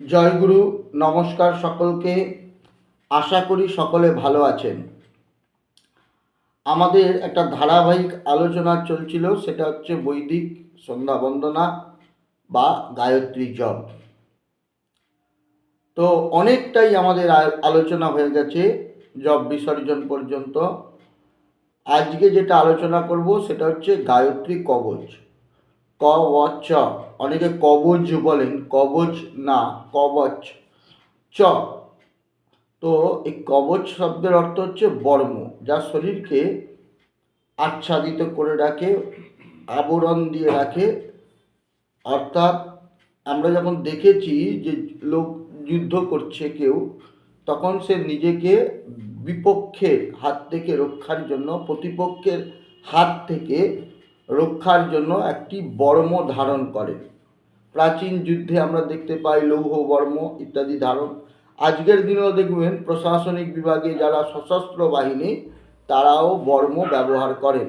জয়গুরু নমস্কার সকলকে। আশা করি সকলে ভালো আছেন। আমাদের একটা ধারাবাহিক আলোচনা চলছিল, সেটা হচ্ছে বৈদিক সন্ধ্যা বন্দনা বা গায়ত্রী জপ। তো অনেকটাই আমাদের আলোচনা হয়ে গেছে জপ বিসর্জন পর্যন্ত। আজকে যেটা আলোচনা করব, সেটা হচ্ছে গায়ত্রী কবচ। ক চ। অনেকে কবচ বলেন কবচ না, কবচ। চ। তো এই কবচ শব্দের অর্থ হচ্ছে বর্ম, যা শরীরকে আচ্ছাদিত করে রাখে, আবরণ দিয়ে রাখে। অর্থাৎ আমরা যখন দেখেছি যে লোক যুদ্ধ করছে কেউ, তখন সে নিজেকে বিপক্ষের হাত থেকে রক্ষার জন্য, প্রতিপক্ষের হাত থেকে রক্ষার জন্য একটি বর্ম ধারণ করে। প্রাচীন যুদ্ধে আমরা দেখতে পাই লৌহ বর্ম ইত্যাদি ধারণ। আজকের দিনেও দেখবেন প্রশাসনিক বিভাগে যারা সশস্ত্র বাহিনী, তারাও বর্ম ব্যবহার করেন।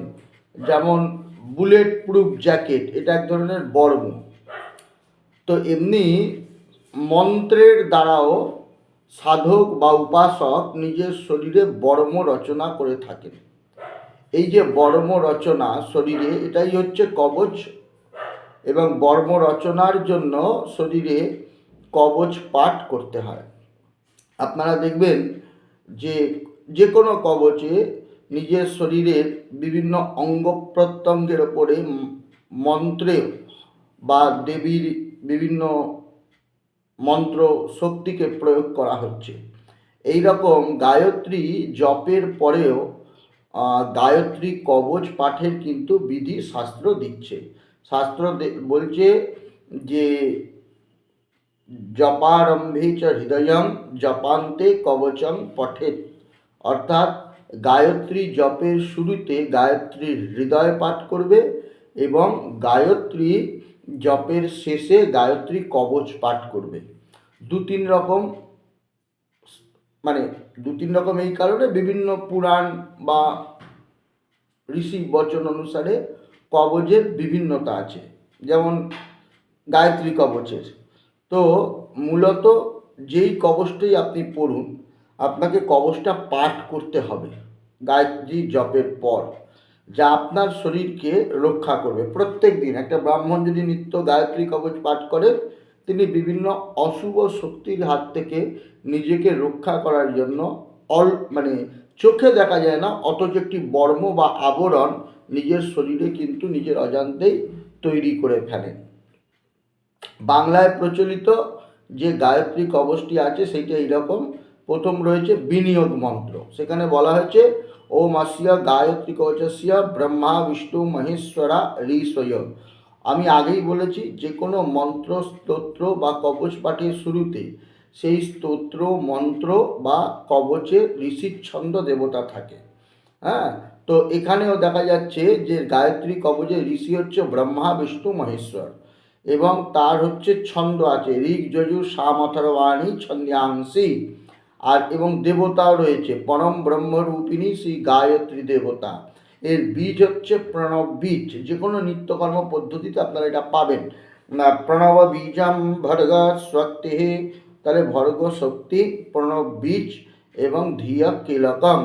যেমন বুলেট প্রুফ জ্যাকেট, এটা এক ধরনের বর্ম। তো এমনি মন্ত্রের দ্বারাও সাধক বা উপাসক নিজের শরীরে বর্ম রচনা করে থাকেন। এই যে বর্ম রচনা, শরীরে এটাই হচ্ছে কবচ এবং বর্ম রচনার জন্য শরীরে কবচ পাঠ করতে হয়। আপনারা দেখবেন যে যে কোনো কবচে নিজের শরীরের বিভিন্ন অঙ্গ প্রত্যঙ্গের ওপরে মন্ত্রে বা দেবীর বিভিন্ন মন্ত্র শক্তিকে প্রয়োগ করা হচ্ছে। এই রকম গায়ত্রী জপের পরেও গায়ত্রী কবচ পাঠের কিন্তু বিধি শাস্ত্র দিচ্ছে। শাস্ত্র বলছে যে, জপারম্ভে চ হৃদয়ং জপান্তে কবচং পঠেত অর্থাৎ গায়ত্রী জপের শুরুতে গায়ত্রীর হৃদয় পাঠ করবে এবং গায়ত্রী জপের শেষে গায়ত্রী কবচ পাঠ করবে। দু তিন রকম মানে দু তিন রকম এই কারণে বিভিন্ন পুরাণ বা ঋষি বচন অনুসারে কবচের বিভিন্নতা আছে। যেমন গায়ত্রী কবচের। তো মূলত যেই কবচটাই আপনি পড়ুন, আপনাকে কবচটা পাঠ করতে হবে গায়ত্রী জপের পর। যা আপনার শরীরকে রক্ষা করবে। প্রত্যেক দিন একটা ব্রাহ্মণ যদি নিত্য গায়ত্রী কবচ পাঠ করে, তিনি বিভিন্ন অশুভ শক্তির হাত থেকে নিজেকে রক্ষা করার জন্য অল মানে চোখে দেখা যায় না, অথচ একটি বর্ম বা আবরণ নিজের শরীরে কিন্তু নিজের অজান্তেই তৈরি করে ফেলেন বাংলায় প্রচলিত যে গায়ত্রী কবচটি আছে, সেইটা এইরকম। প্রথম রয়েছে বিনিয়োগ মন্ত্র। সেখানে বলা হয়েছে ওম আসিয়া গায়ত্রী কবচস্য ব্রহ্মা বিষ্ণু মহেশ্বরা ঋষয়। আমি আগেই বলেছি, যে কোনো মন্ত্র, স্তোত্র বা কবচ পাঠের শুরুতে সেই স্তোত্র, মন্ত্র বা কবচে ঋষির ছন্দ দেবতা থাকে। হ্যাঁ? তো এখানেও দেখা যাচ্ছে যে গায়ত্রী কবচে ঋষি হচ্ছে ব্রহ্মা, বিষ্ণু, মহেশ্বর এবং তার হচ্ছে ছন্দ আছে। ঋগ যজুর সামথরবাণী ছন্দ্যাংশী আর এবং দেবতাও রয়েছে। পরম ব্রহ্মরূপিণী শ্রী গায়ত্রী দেবতা। এর বীজ হচ্ছে প্রণব বীজ। যে কোনো নিত্যকর্ম পদ্ধতিতে আপনারা এটা পাবেন। প্রণব বীজাম ভর্গ শক্তি তাহলে ভর্গ শক্তি প্রণব বীজ এবং ধিয়া কিলকম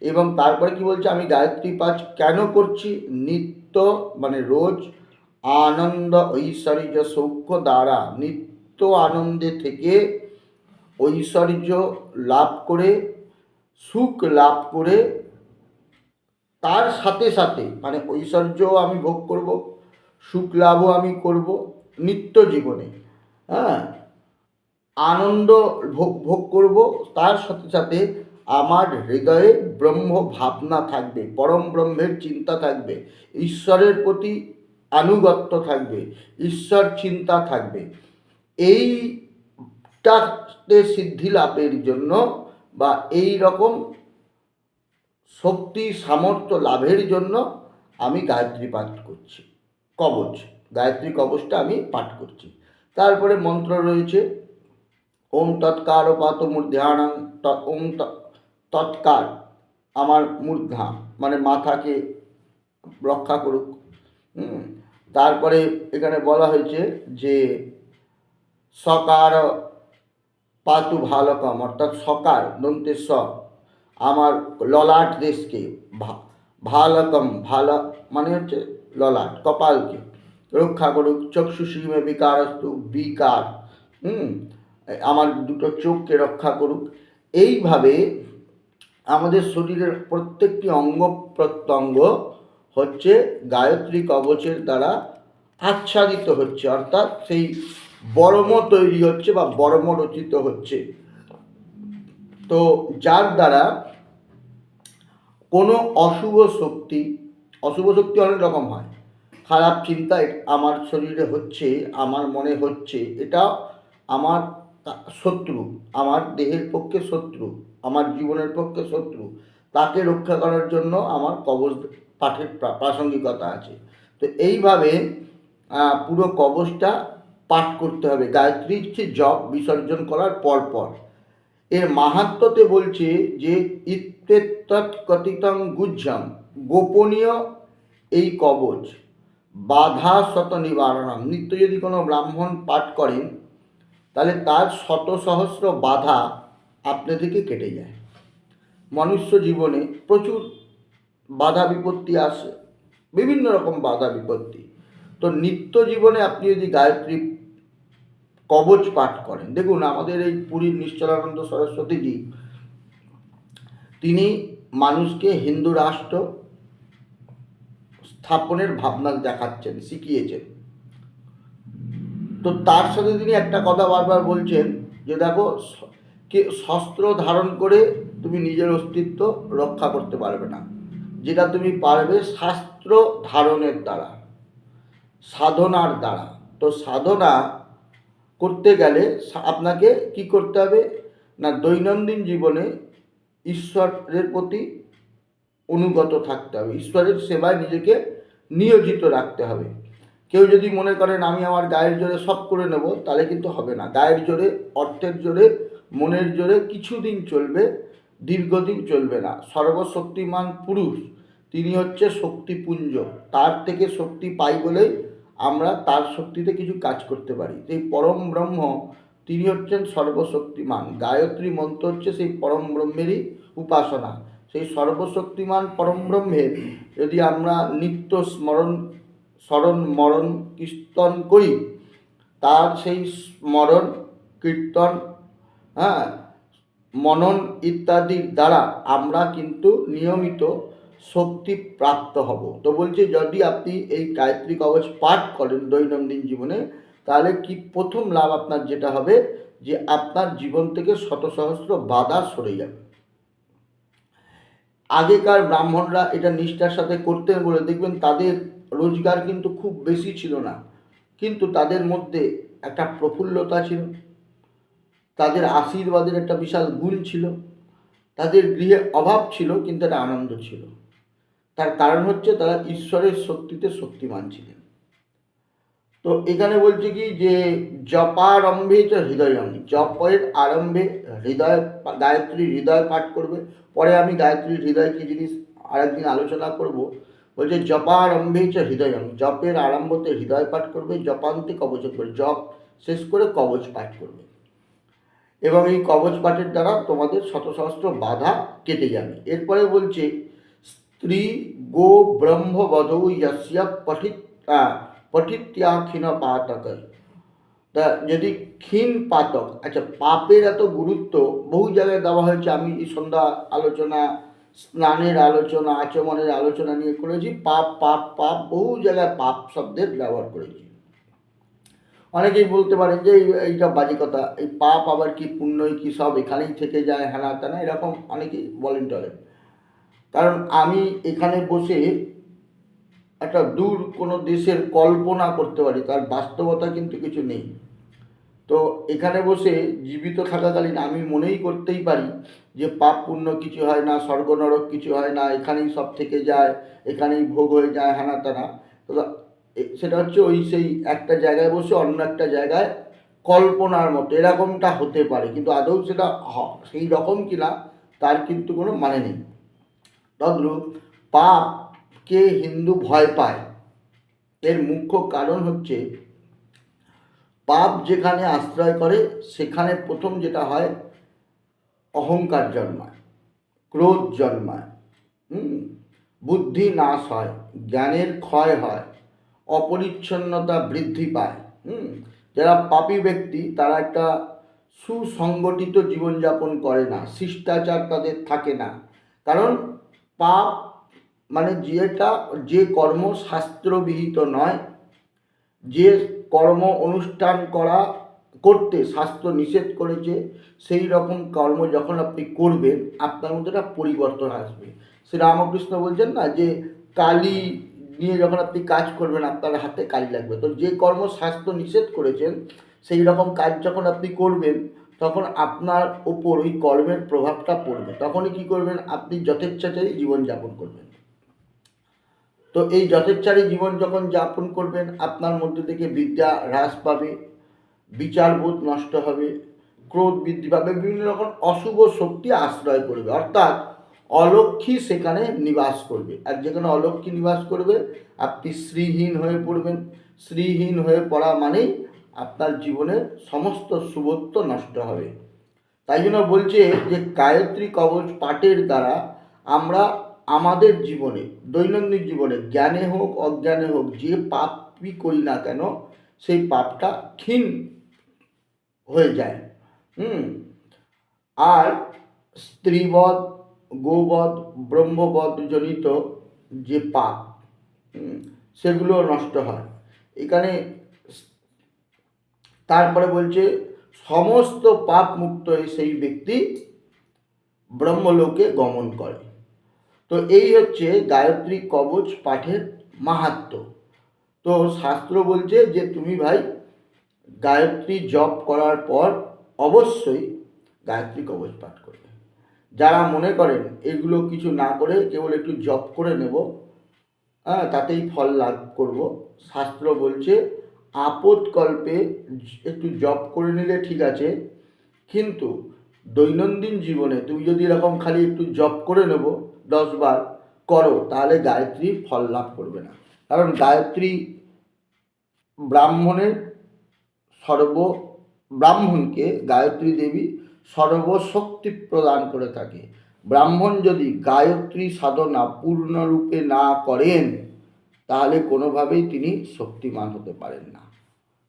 এবং তারপরে কি বলছে? আমি গায়ত্রী পাঠ কেন করছি? নিত্য মানে রোজ আনন্দ ঐশ্বর্য সৌখ্য দ্বারা। নিত্য আনন্দে থেকে ঐশ্বর্য লাভ করে, সুখ লাভ করে, তার সাথে সাথে মানে ঐশ্বর্য আমি ভোগ করব, সুখ লাভও আমি করব নিত্য জীবনে। হ্যাঁ? আনন্দ ভোগ ভোগ করব। তার সাথে সাথে আমার হৃদয়ে ব্রহ্ম ভাবনা থাকবে, পরম ব্রহ্মের চিন্তা থাকবে, ঈশ্বরের প্রতি আনুগত্য থাকবে, ঈশ্বর চিন্তা থাকবে। এইটাতে সিদ্ধি লাভের জন্য বা এই রকম শক্তি, সামর্থ্য লাভের জন্য আমি গায়ত্রী পাঠ করছি। কবচ, গায়ত্রী কবচটা আমি পাঠ করছি। তারপরে মন্ত্র রয়েছে ওম তৎকার পাত মূর্ধানাং ত- ওম তৎকার আমার মূর্ধা মানে মাথাকে রক্ষা করুক। তারপরে এখানে বলা হয়েছে যে সকার পাতু ভালকম, অর্থাৎ সকার দন্তের স আমার ললাট দেশকে ভালকম, ভালা মানে হচ্ছে ললাট, কপালকে রক্ষা করুক চক্ষুষীমে বিকারস্তু বিকার হুম আমার দুটো চোখকে রক্ষা করুক। এইভাবে আমাদের শরীরের প্রত্যেকটি অঙ্গ প্রত্যঙ্গ হচ্ছে গায়ত্রী কবচের দ্বারা আচ্ছাদিত হচ্ছে, অর্থাৎ সেই বর্ম তৈরি হচ্ছে বা বর্ম রচিত হচ্ছে। তো যার দ্বারা কোনো অশুভ শক্তি অশুভ শক্তি অনেক রকম হয়। খারাপ চিন্তা আমার শরীরে হচ্ছে, আমার মনে হচ্ছে, এটা আমার শত্রু, আমার দেহের পক্ষে শত্রু, আমার জীবনের পক্ষে শত্রু, তাকে রক্ষা করার জন্য আমার কবচ পাঠের প্রাসঙ্গিকতা আছে। তো এইভাবে পুরো কবচটা পাঠ করতে হবে। গায়ত্রী হচ্ছে জপ বিসর্জন করার পর পর এর মাহাত্মতে বলছে যে ইত্যেত্তৎ কথিতং গুজ্জম, গোপনীয় এই কবচ বাধা শত নিবারণম। নিত্য যদি কোনো ব্রাহ্মণ পাঠ করেন তাহলে তার শত সহস্র বাধা আপনি থেকে কেটে যায়। মনুষ্য জীবনে প্রচুর বাধা বিপত্তি আসে, বিভিন্ন রকম বাধা বিপত্তি। তো নিত্য জীবনে আপনি যদি গায়ত্রী কবচ পাঠ করেন, দেখুন আমাদের এই পুরীর নিশ্চলানন্দ সরস্বতীজি, তিনি মানুষকে হিন্দু রাষ্ট্র স্থাপনের ভাবনা দেখাচ্ছেন, শিখিয়েছেন। তো তার সাথে তিনি একটা কথা বারবার বলছেন যে দেখো কে, শস্ত্র ধারণ করে তুমি নিজের অস্তিত্ব রক্ষা করতে পারবে না। যেটা তুমি পারবে শাস্ত্র ধারণের দ্বারা, সাধনার দ্বারা। তো সাধনা করতে গেলে আপনাকে কি করতে হবে? না দৈনন্দিন জীবনে ঈশ্বরের প্রতি অনুগত থাকতে হবে। ঈশ্বরের সেবায় নিজেকে নিয়োজিত রাখতে হবে। কেউ যদি মনে করেন আমি আমার গায়ের জোরে সব করে নেব, তাহলে কিন্তু হবে না। গায়ের জোরে, অর্থের জোরে, মনের জোরে কিছুদিন চলবে, দীর্ঘদিন চলবে না। সর্বশক্তিমান পুরুষ, তিনি হচ্ছে শক্তিপুঞ্জ তার থেকে শক্তি পাই বলেই আমরা তার শক্তিতে কিছু কাজ করতে পারি। এই পরম ব্রহ্ম, তিনি হচ্ছেন সর্বশক্তিমান। গায়ত্রী মন্ত্র হচ্ছে সেই পরম ব্রহ্মেরই উপাসনা। সেই সর্বশক্তিমান পরম ব্রহ্মের যদি আমরা নিত্য স্মরণ স্মরণ মরণ কীর্তন করি, তার সেই স্মরণ, কীর্তন হ্যাঁ মনন ইত্যাদির দ্বারা আমরা কিন্তু নিয়মিত শক্তি প্রাপ্ত হব। তো বলছে, যদি আপনি এই গায়ত্রী কবচ পাঠ করেন দৈনন্দিন জীবনে, তাহলে কি প্রথম লাভ আপনার যেটা হবে? যে আপনার জীবন থেকে শত সহস্র বাধা সরে যাবে। আগেকার ব্রাহ্মণরা এটা নিষ্ঠার সাথে করতেন বলে দেখবেন তাদের রোজগার কিন্তু খুব বেশি ছিল না। কিন্তু তাদের মধ্যে একটা প্রফুল্লতা ছিল। তাদের আশীর্বাদের একটা বিশাল গুণ ছিল। তাদের গৃহে অভাব ছিল, কিন্তু একটা আনন্দ ছিল। তার কারণ হচ্ছে তারা ঈশ্বরের শক্তিতে শক্তিমান ছিলেন। তো এখানে বলছে কি যে জপারম্ভে চ হৃদয়ম জপের আরম্ভে হৃদয় গায়ত্রী হৃদয় পাঠ করবে। পরে আমি গায়ত্রী হৃদয় কি জিনিস আরেকদিন আলোচনা করব। বলছে, জপারম্ভে চ হৃদয়ম জপের আরম্ভতে হৃদয় পাঠ করবে, জপান্তে কবচ করবে। জপ শেষ করে কবচ পাঠ করবে। এবং এই কবচ পাঠের দ্বারা তোমাদের শত সহস্র বাধা কেটে যাবে। এরপরে বলছে, স্ত্রী গো ব্রহ্ম বধৌ যস্য পঠিত পঠিত্যাক্ষীণ পাতক তা যদি ক্ষীণ পাতক আচ্ছা পাপের এত গুরুত্ব বহু জায়গায় দেওয়া হয়েছে। আমি এই সন্ধ্যা আলোচনা স্নানের আলোচনা, আচমনের আলোচনা নিয়ে করেছি, পাপ পাপ পাপ, বহু জায়গায় পাপ শব্দের ব্যবহার করেছি। অনেকেই বলতে পারেন যে এইটা বাজে কথা, এই পাপ আবার কি পুণ্যই কি সব এখানেই থেকে যায়, হ্যানা ত্যানা, এরকম অনেকেই বলেন টলেন কারণ আমি এখানে বসে একটা দূর কোনো দেশের কল্পনা করতে পারি, তার বাস্তবতা কিন্তু কিছু নেই। তো এখানে বসে জীবিত থাকাকালীন আমি মনেই করতেই পারি যে পাপ পুণ্য কিছু হয় না স্বর্গ নরক কিছু হয় না, এখানেই সব থেকে যায়, এখানেই ভোগ হয়ে যায় হানা তানা তো সেটা হচ্ছে ওই সেই একটা জায়গায় বসে অন্য একটা জায়গায় কল্পনার মতো, এরকমটা হতে পারে, কিন্তু আদৌ সেটা সেই রকম কিনা তার কিন্তু কোনো মানে নেই। তদ্রূপ পাপকে হিন্দু ভয় পায়। এর মুখ্য কারণ হচ্ছে পাপ যেখানে আশ্রয় করে, সেখানে প্রথম যেটা হয়, অহংকার জন্মায়, ক্রোধ জন্মায় বুদ্ধি নাশ হয়, জ্ঞানের ক্ষয় হয়, অপরিচ্ছন্নতা বৃদ্ধি পায়, হুম? যারা পাপী ব্যক্তি, তারা একটা সুসংগঠিত জীবনযাপন করে না, শিষ্টাচার তাদের থাকে না। কারণ পাপ মানে যেটা, যে কর্ম শাস্ত্রবিহিত নয়, যে কর্ম অনুষ্ঠান করা, করতে শাস্ত্র নিষেধ করেছে, সেই রকম কর্ম যখন আপনি করবেন, আপনার মধ্যে একটা পরিবর্তন আসবে। শ্রী রামকৃষ্ণ বলছেন না যে, কালি নিয়ে যখন আপনি কাজ করবেন, আপনার হাতে কালি লাগবে। তো যে কর্ম শাস্ত্র নিষেধ করেছেন, সেই রকম কাজ যখন আপনি করবেন, তখন আপনার ওপর ওই কর্মের প্রভাবটা পড়বে। তখনই কি করবেন? আপনি যথেচ্ছাচারী জীবনযাপন করবেন। তো এই যথেচ্ছারী জীবন যখন যাপন করবেন, আপনার মধ্যে থেকে বিদ্যা হ্রাস পাবে বিচারবোধ নষ্ট হবে, ক্রোধ বৃদ্ধি পাবে, বিভিন্ন রকম অশুভ শক্তি আশ্রয় করবে। অর্থাৎ অলক্ষী সেখানে নিবাস করবে। আর যেখানে অলক্ষী নিবাস করবে, আপনি শ্রীহীন হয়ে পড়বেন। শ্রীহীন হয়ে পড়া মানেই আপনার জীবনের সমস্ত শুভত্ব নষ্ট হবে। তাই জন্য বলছে যে, গায়ত্রী কবচ পাঠের দ্বারা আমরা আমাদের জীবনে, দৈনন্দিন জীবনে, জ্ঞানে হোক, অজ্ঞানে হোক, যে পাপই করি না কেন, সেই পাপটা ক্ষীণ হয়ে যায়। হুম? আর স্ত্রীবধ, গোবধ, ব্রহ্মবধ জনিত যে পাপ সেগুলো নষ্ট হয়। এখানে তারপরে বলছে, সমস্ত পাপ মুক্ত হয়ে সেই ব্যক্তি ব্রহ্মলোকে গমন করে। তো এই হচ্ছে গায়ত্রী কবচ পাঠের মাহাত্ম্য তো শাস্ত্র বলছে যে তুমি ভাই গায়ত্রী জপ করার পর অবশ্যই গায়ত্রী কবচ পাঠ করবে। যারা মনে করেন এগুলো কিছু না করে কেবল একটু জপ করে নেব হ্যাঁ তাতেই ফল লাভ করব, শাস্ত্র বলছে আপদকল্পে একটু জপ করে নিলে ঠিক আছে, কিন্তু দৈনন্দিন জীবনে তুমি যদি এরকম খালি একটু জপ করে নেব দশবার করো, তাহলে গায়ত্রী ফল লাভ করবে না। কারণ গায়ত্রী ব্রাহ্মণের সর্ব, ব্রাহ্মণকে গায়ত্রী দেবী সর্বশক্তি প্রদান করে থাকে। ব্রাহ্মণ যদি গায়ত্রী সাধনা পূর্ণরূপে না করেন, তাহলে কোনোভাবেই তিনি শক্তিমান হতে পারেন না।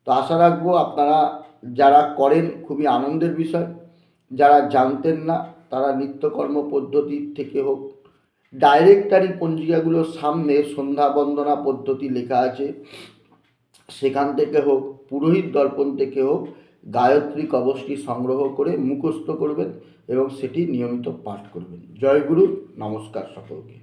তো আশা রাখব আপনারা যারা করেন, খুবই আনন্দের বিষয়। যারা জানতেন না, তারা নিত্যকর্ম পদ্ধতির থেকে হোক ডাইরেক্টারি পঞ্জিকাগুলোর সামনে সন্ধ্যা বন্দনা পদ্ধতি লেখা আছে। সেখান থেকে হোক, পুরোহিত দর্পণ থেকে হোক, গায়ত্রী কবচটি সংগ্রহ করে মুখস্থ করবেন এবং সেটি নিয়মিত পাঠ করবেন। জয়গুরু নমস্কার সকলকে।